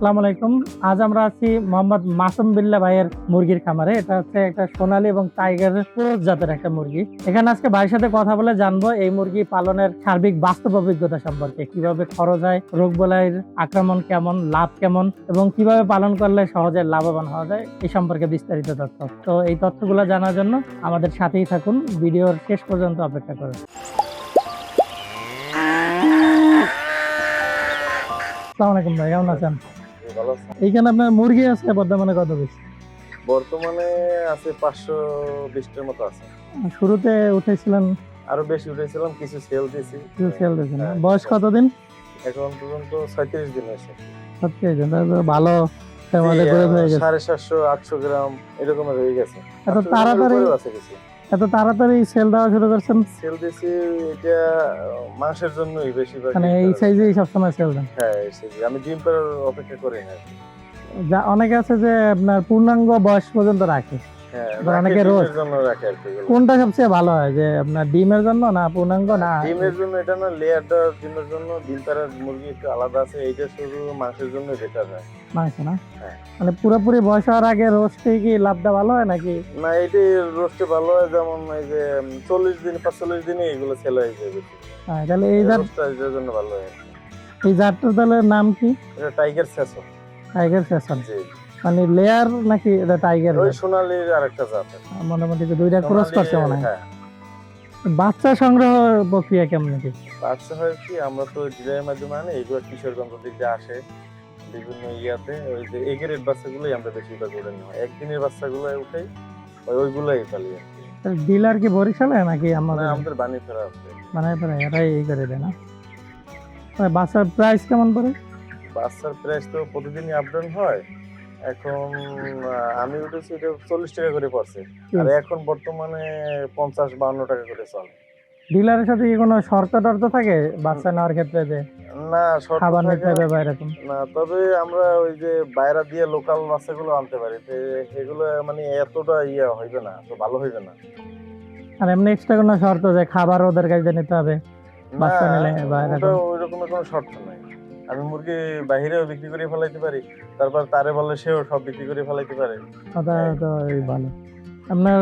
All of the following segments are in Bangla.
আসসালামু আলাইকুম। আজ আমরা আছি মোহাম্মদ মাসুম বিল্লা ভাইয়ের মুরগির খামারে। এটা হচ্ছে একটা সোনালী এবং টাইগার ক্রস জাতের একটা মুরগি। এখানে আজকে ভাইয়ের সাথে কথা বলে জানব এই মুরগি পালনের সার্বিক বাস্তব অভিজ্ঞতা সম্পর্কে। কীভাবে খরচ হয়, রোগ বলাইয়ের আক্রমণ কেমন, লাভ কেমন, এবং কীভাবে পালন করলে সহজে লাভবান হওয়া যায় এই সম্পর্কে বিস্তারিত তথ্য। তো এই তথ্যগুলো জানার জন্য আমাদের সাথেই থাকুন। ভিডিওর শেষ পর্যন্ত অপেক্ষা করুন। আসসালামু আলাইকুম ভাই, কেমন আছেন? ভালো আছেন? এইখানে আপনার মুরগি আছে বর্তমানে কত বেশি বর্তমানে আছে পাঁচশো বিশটার মতো আছে। শুরুতে উঠেছিলেন? আরও বেশি উঠেছিলাম কিছু সেল দিয়েছি। কিছু সেল দিয়েছেন হ্যাঁ। বয়স কতদিন? এখন পর্যন্ত ছয়ত্রিশ দিন আছে ভালো সাড়ে সাতশো আটশো গ্রাম এরকমের হয়ে গেছে। এত 800 গ্রামের তাড়াতাড়ি আছে কিছু। এত তাড়াতাড়ি সেল দেওয়া শুরু করছেন সেল দিছি এটা মাংসের জন্যই বেশিরভাগ মানে এই সাইজেই সবসময় সেল দেন হ্যাঁ এই। আমি ডিম পাড়ার অপেক্ষা করি না। যা অনেকে আছে যে আপনার পূর্ণাঙ্গ বয়স পর্যন্ত রাখে, অনেকে রোজ। জন্য রাখে আর কি কোনটা সবচেয়ে ভালো হয়? যে আপনার ডিমের জন্য না পূর্ণাঙ্গ না? ডিমের জন্য এটা না লেয়ারটা ডিমের জন্য ডিম মুরগি একটু আলাদা আছে এইটা শুধু মাংসের জন্য বেটার হয়। মাংস না? হ্যাঁ। মানে পুরোপুরি বয়স হওয়ার আগে রোস্টে কি লাভটা ভালো হয় নাকি? না এটি রোস্টে ভালো হয় যেমন এই যে চল্লিশ দিন পাঁচচল্লিশ দিনে এগুলো সেল হয়ে যাবে হ্যাঁ, তাহলে এই জাত জন্য ভালো হয়। এই জাতটার তাহলে নাম কি? এটা টাইগার সেসন টাইগার সেশন জি। মানে লেয়ার নাকি এটা টাইগার ওই সোনালির আরেকটা জাত। মোটামুটি দুইটা ক্রস করছে মনে হয়। হ্যাঁ। বাচ্চা সংগ্রহ প্রক্রিয়া কেমন কি? বাচ্চা হয় কি আমরা তো ডিলারের মাধ্যমে আনি এগুলো কিশোরগঞ্জ থেকে আসে বিভিন্ন ইয়াতে ওই যে এগেরের বাচ্চাগুলোই আমরা বেশিরভাগ উঠে নিই একদিনের বাচ্চাগুলো উঠে ওই ওইগুলোই পালি ডিলার কি বরিশালে নাকি আমাদের? আমাদের বানি ফেরা আছে। পরে এরাই এই করে দেয় না? বাচ্চার প্রাইস কেমন পড়ে? বাচ্চার প্রাইস তো প্রতিদিনই আপ ডাউন হয়। এখন আমি উঠেছি এটা চল্লিশ টাকা করে পড়ছে। আর এখন বর্তমানে পঞ্চাশ বাউন্ন টাকা করে চলে। ডিলারের সাথে কি কোনো শর্ত টর্ত থাকে? বাচ্চা নেওয়ার ক্ষেত্রে যে না শর্ত খাবার নিতে হবে বা না তবে আমরা ওই যে বাইরা দিয়ে লোকাল বাচ্চাগুলো আনতে পারি। তো এগুলো মানে এতটা ইয়ে হইবে না তো ভালো হইবে না। আর এমনি এক্সট্রা কোনো শর্ত যে খাবার ওদের কাছে নিতে হবে? বাচ্চা নিলে বা ওটা এরকম? ওই রকমের কোনো শর্ত নাই। আমি মুরগি বাহিরেও বিক্রি করে ফেলাইতে পারি তারপর তারে বললে সেও সব বিক্রি করে ফেলাইতে পারে। তো এই ভালো। আপনার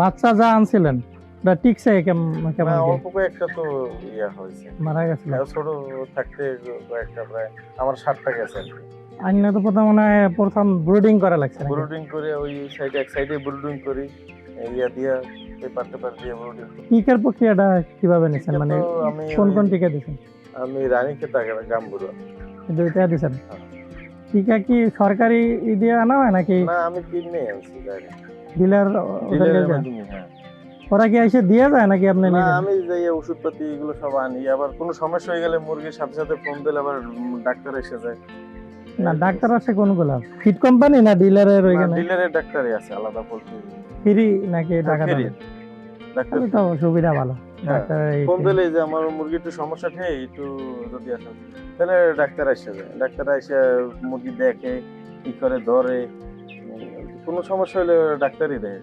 বাচ্চা যা আনছিলেন ওটা টিকছে কেমন কেমন অল্প কয়েকটা তো ইয়া হয়েছে। মারা গেছিল? ছোট থাকতে কয়েকটা প্রায় আমার ষাটটা গেছে আইনে তো প্রথম মনে হয় প্রথম ব্রুডিং করা লাগছে? ব্রুডিং করে ওই সাইডে এক সাইডে ব্রুডিং করি ইয়া দিয়া ব্রুডিং টিকার প্রক্রিয়াটা কীভাবে নিছেন? মানে কোন কোন টিকা দিচ্ছেন আমি রানী খেতে গাম্বুরা। দুইটা দিচ্ছেন হ্যাঁ। টিকা কি সরকারি দিয়ে আনা হয় নাকি? না আমি কিনে আনছি ডিলার হ্যাঁ। ওরা কি এসে দিয়ে যায় নাকি আপনি না আমি যে এই ওষুধপাতি এগুলো সব আনি আবার কোনো সমস্যা হয়ে গেলে মুরগির সাথে সাথে ফোন দিলে আবার ডাক্তার এসে যায়। না ডাক্তার আসে কোনগুলো ফিট কোম্পানি না ডিলারের ওইখানে? ডিলারের ডাক্তারই আছে আলাদা পোল্ট্রি ফ্রি নাকি টাকা দেবে? ডাক্তার তাহলে তো সুবিধা ভালো। হ্যাঁ। ডাক্তার এই- ফোন দিলে যে আমার মুরগি একটু সমস্যা খেয়ে একটু যদি আসেন তাহলে ডাক্তার এসে যায়। ডাক্তার এসে মুরগি দেখে কি করে ধরে কোনো সমস্যা হলে ডাক্তারই দেয়।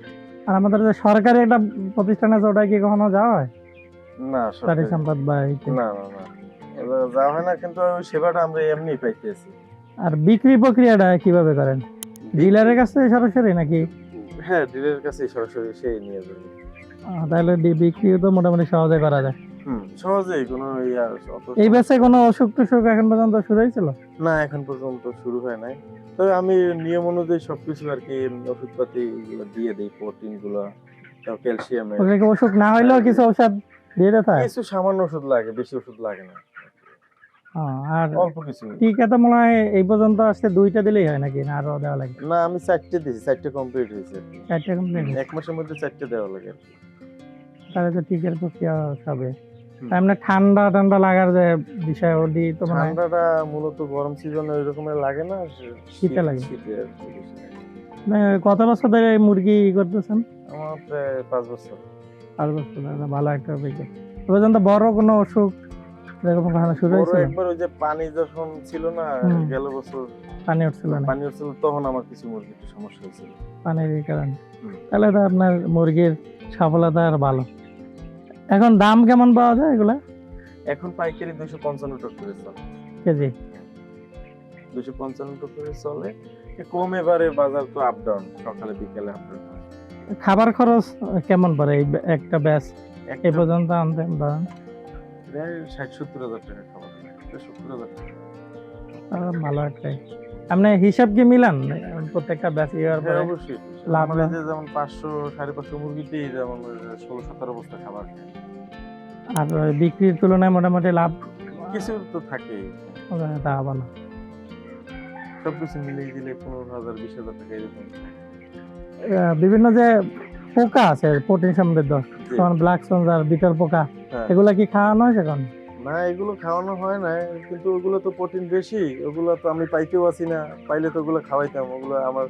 আর আমাদের যে সরকারি একটা প্রতিষ্ঠান আছে ওটা কি কখনো যাওয়া হয়? না সরকারি- সম্পদ বা না না না। যাওয়া হয় না কিন্তু সেবাটা আমরা এমনি পাইতেছি। আর বিক্রি প্রক্রিয়াটা কীভাবে করেন? ডিলারের কাছে সরাসরি নাকি? হ্যাঁ ডিলারের কাছে সরাসরি সেই নিয়ে যাবে। তাহলে বিক্রিও তো মোটামুটি সহজে করা যায়। সহজেই কোনো এই ব্যাচে কোনো অসুখ টসুখ এখন পর্যন্ত শুরু হয়েছিল? না এখন পর্যন্ত শুরু হয় নাই। তবে আমি নিয়ম অনুযায়ী সবকিছু আর কি ওষুধপাতি এগুলো দিয়ে দিই প্রোটিনগুলো ক্যালসিয়াম অসুখ না হইলেও কিছু ঔষধ দিয়ে হয়? কিছু সামান্য ওষুধ লাগে বেশি ওষুধ লাগে না। আর অল্প কিছু টিকা তো মনে হয় এই পর্যন্ত আসতে দুইটা দিলেই হয় নাকি না আরও দেওয়া লাগে? না আমি চারটে দিয়েছি চারটে কমপ্লিট হয়েছে চারটে কমপ্লিট এক মাসের মধ্যে চারটে দেওয়া লাগে। তাহলে তো টিকার প্রক্রিয়া হবে। এমনি ঠান্ডা ঠান্ডা লাগার যে বিষয় ওটি তো মনে ঠান্ডাটা মূলত গরম সিজনে ওই রকমের লাগে না? শীতে লাগে। মানে কত বছর ধরে মুরগি করতেছেন? আমার প্রায় পাঁচ বছর। পাঁচ বছর ভালো একটা অভিজ্ঞতা পর্যন্ত বড় কোনো অসুখ যেরকম কখনো শুরু বড় হয়েছিল একবার ওই যে পানি যখন ছিল না গেল বছর। পানি উঠছিল না। পানি উঠছিল তখন আমার কিছু মুরগি একটু সমস্যা হয়েছিল। পানির কারণে। তাহলে তো আপনার মুরগির সফলতা আর ভালো। এখন দাম কেমন পাওয়া যায় এগুলা? এখন পাইকারি দুইশো পঞ্চান্ন টাকা করে চলে। কেজি? দুশো পঞ্চান্ন করে চলে। কম এবারে বাজার তো আপ ডাউন সকালে বিকেলে আপ ডাউন খাবার খরচ কেমন পড়ে এই একটা ব্যাচ এ পর্যন্ত আনতে ধরেন ষাট সত্তর হাজার টাকা খাবার। সত্তর হাজার টাকা। ভালো একটাই আপনি হিসাব কি মিলান? প্রত্যেকটা ব্যাচ ইয়ার হ্যাঁ পরে? অবশ্যই। লাভ যে যেমন পাঁচশো সাড়ে পাঁচশো মুরগিতেই যেমন ষোলো সতেরো বস্তা খাবার আর বিক্রির তুলনায় মোটামুটি লাভ? কিছু তো থাকেই তা হবে না। সবকিছু মিলিয়ে দিলে পনেরো হাজার বিশ হাজার টাকা এরকম বিভিন্ন যে পোকা আছে প্রোটিন সমৃদ্ধ। যেমন ব্ল্যাক সঞ্জার বিটল পোকা হ্যাঁ। এগুলা কি খাওয়ানো হয়েছে এখন? না এগুলো খাওয়ানো হয় না কিন্তু ওগুলো তো প্রোটিন বেশি ওগুলো তো আমি পাইতেও আছি না পাইলে তো ওগুলো খাওয়াইতাম ওগুলো আমার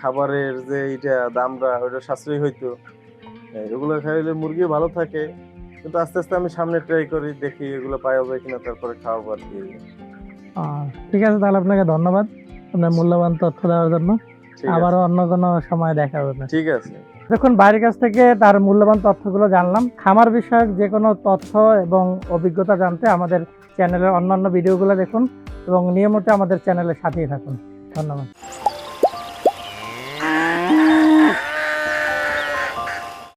খাবারের যে এটা দামটা ওটা সাশ্রয়ী হইতো। এই, ওগুলো খাইলে মুরগি ভালো থাকে কিন্তু আস্তে আস্তে আমি সামনে ট্রাই করি দেখি এগুলো পাওয়া যায় কিনা তারপরে খাওয়াবো আর কি। ঠিক আছে তাহলে আপনাকে ধন্যবাদ। আপনার মূল্যবান তথ্য দেওয়ার জন্য। আবারও অন্য কোনো সময় দেখা হবে। ঠিক আছে। দেখুন, বাইরের কাছ থেকে তার মূল্যবান তথ্যগুলো জানলাম। খামার বিষয়ক যে কোনো তথ্য এবং অভিজ্ঞতা জানতে আমাদের চ্যানেলের অন্যান্য ভিডিওগুলো দেখুন এবং নিয়মিত আমাদের চ্যানেলে সাথেই থাকুন। ধন্যবাদ।